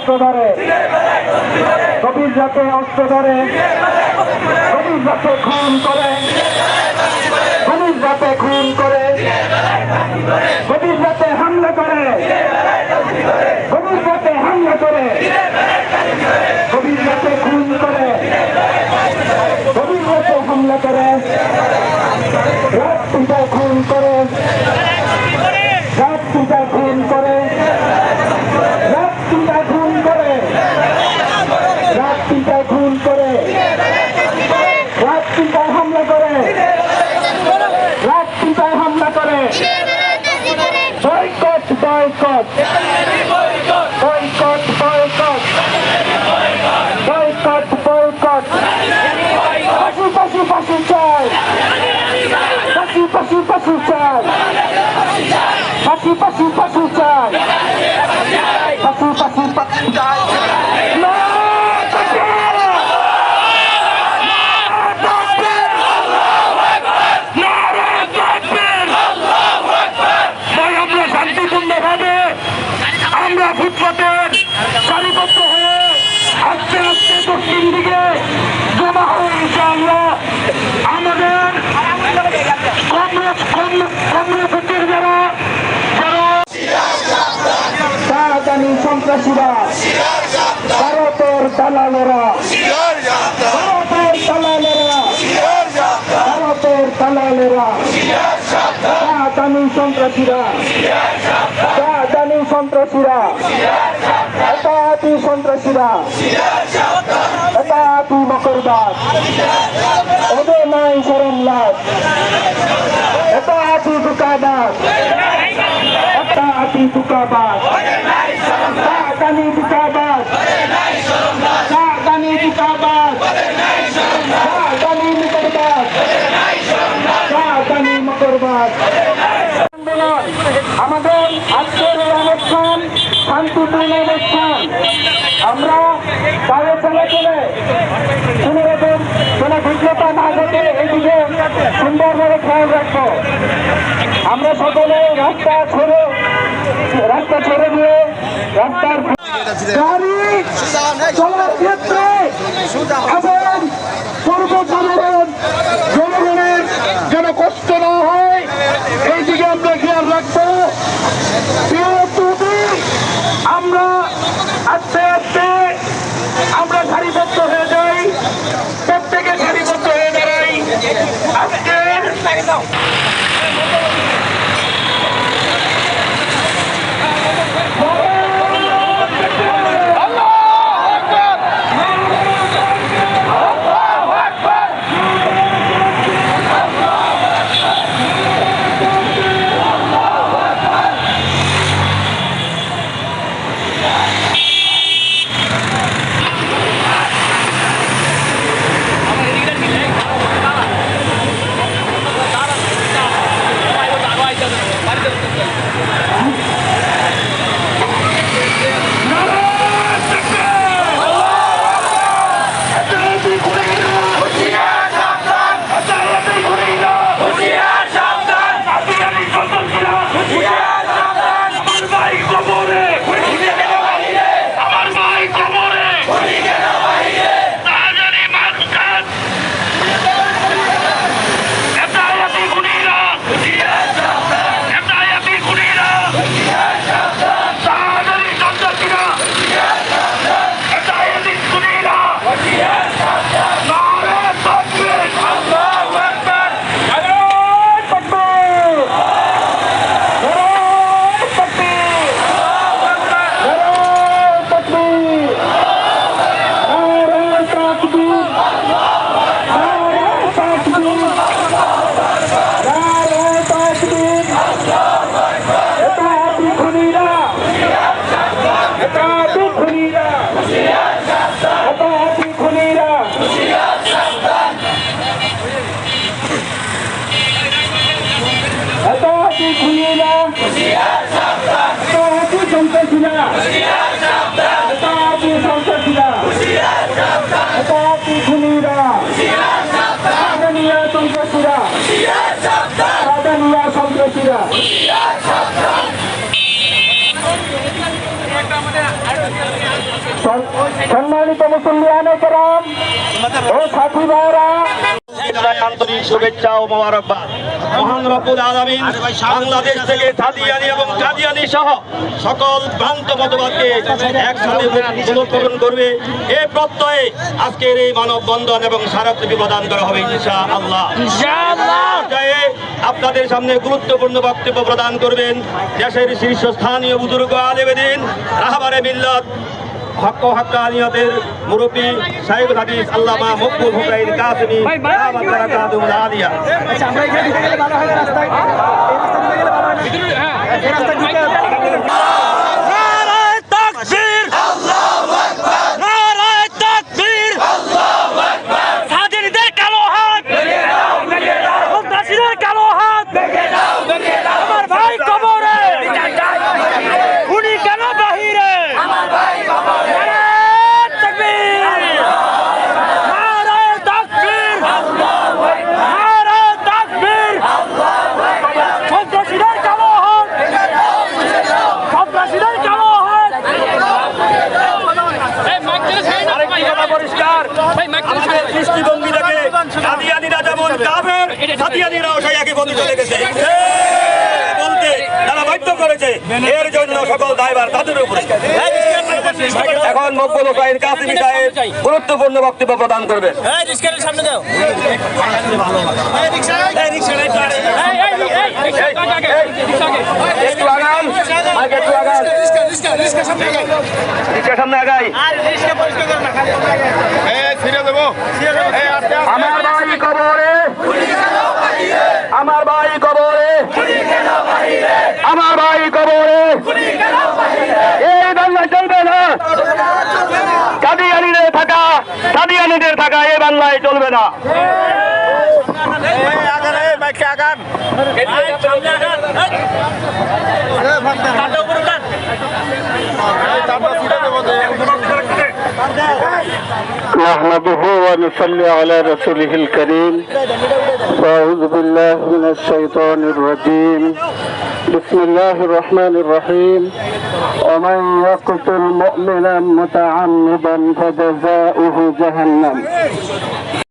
অস্ত্র ধরে। গভীর রাতে অস্ত্র ধরে। গভীর রাতে খুন করে। গভীর রাতে খুন করে। গভীর রাতে হামলা করে। boicote! Boicote, boicote! Boicote, boicote! Passo, passo, passo, tchau! Passo, passo, passo, tchau! Passo, passo, passo, tchau! ফুটপাতের সারিবদ্ধ হয়ে আস্তে আস্তে দক্ষিণ দিকে জমা হয়ে ইনশাআল্লাহ আমাদের কংগ্রেস কংগ্রেসের যারা পাকিস্তানি সন্ত্রাসীরা। ভারতের দালালেরা। ভারতের দালালেরা। ভারতের দালালেরা। Satani Santrasira Satani Santrasira Etati Santrasira Etati Makorbat Odonai Saramlat Etati Bukadat Etati Bukabat Satani Bukabat Satani Bukabat আমাদের আজকের এই অনুষ্ঠান শান্তিপূর্ণ অনুষ্ঠান। আমরা তাদের চলে চলে, কোনো রকম কোনো বিঘ্নতা না ঘটে এইদিকে সুন্দরভাবে খেয়াল রাখব। আমরা সকলে রাস্তা ছেড়ে রাস্তা ছেড়ে দিয়ে রাস্তার গাড়ি চলার ক্ষেত্রে এবং পূর্ব সম্মানিত মুসল্লিয়ানে কেরাম ও সাথী ভাইরা বিদায় আন্তরিক শুভেচ্ছা ও মোবারকবাদ। মহান রব্বুল আলামিন বাংলাদেশ থেকে সাদিয়ানি এবং কাদিয়ানি সহ সকল ভ্রান্ত মতবাদকে একসাথে পুনঃকরণ করবে। এ প্রত্যয়ে আজকের এই মানববন্ধন এবং স্মারকলিপি প্রদান করা হবে ইনশা আল্লাহ আপনাদের সামনে গুরুত্বপূর্ণ বক্তব্য প্রদান করবেন দেশের শীর্ষস্থানীয় বুজুর্গ আলেবেদিন রাহবারে মিল্লাত হক হক্কানিয়তের মুরব্বী সাহেব হাদিস আল্লামা মকবুল হুসাইন কাসমি আলিয়া। নারায় পরিষ্কার আমাদের কাদিয়ানিরা যেমন কাফের সাদিয়ানিরাও সেই একই পথে চলে গেছে বলতে তারা বাধ্য করেছে এর জন্য সকল দায়ভার তাদের উপরে এখন মকবুল হুসাইন কাসিমি সাহেব গুরুত্বপূর্ণ বক্তব্য প্রদান করবেন একটু আগান রিক্সার সামনে আগাই। আমার ভাই কবরে। আমার ভাই কবরে। আমার ভাই কবরে। এই বাংলা চলবে না। কাদিয়ানিদের থাকা কাদিয়ানিদের থাকা এই বাংলায় চলবে না। نحمده ونصلي على رسوله الكريم. وأعوذ بالله من الشيطان الرجيم. بسم الله الرحمن الرحيم. ومن يقتل مؤمنا متعمدا فجزاؤه جهنم.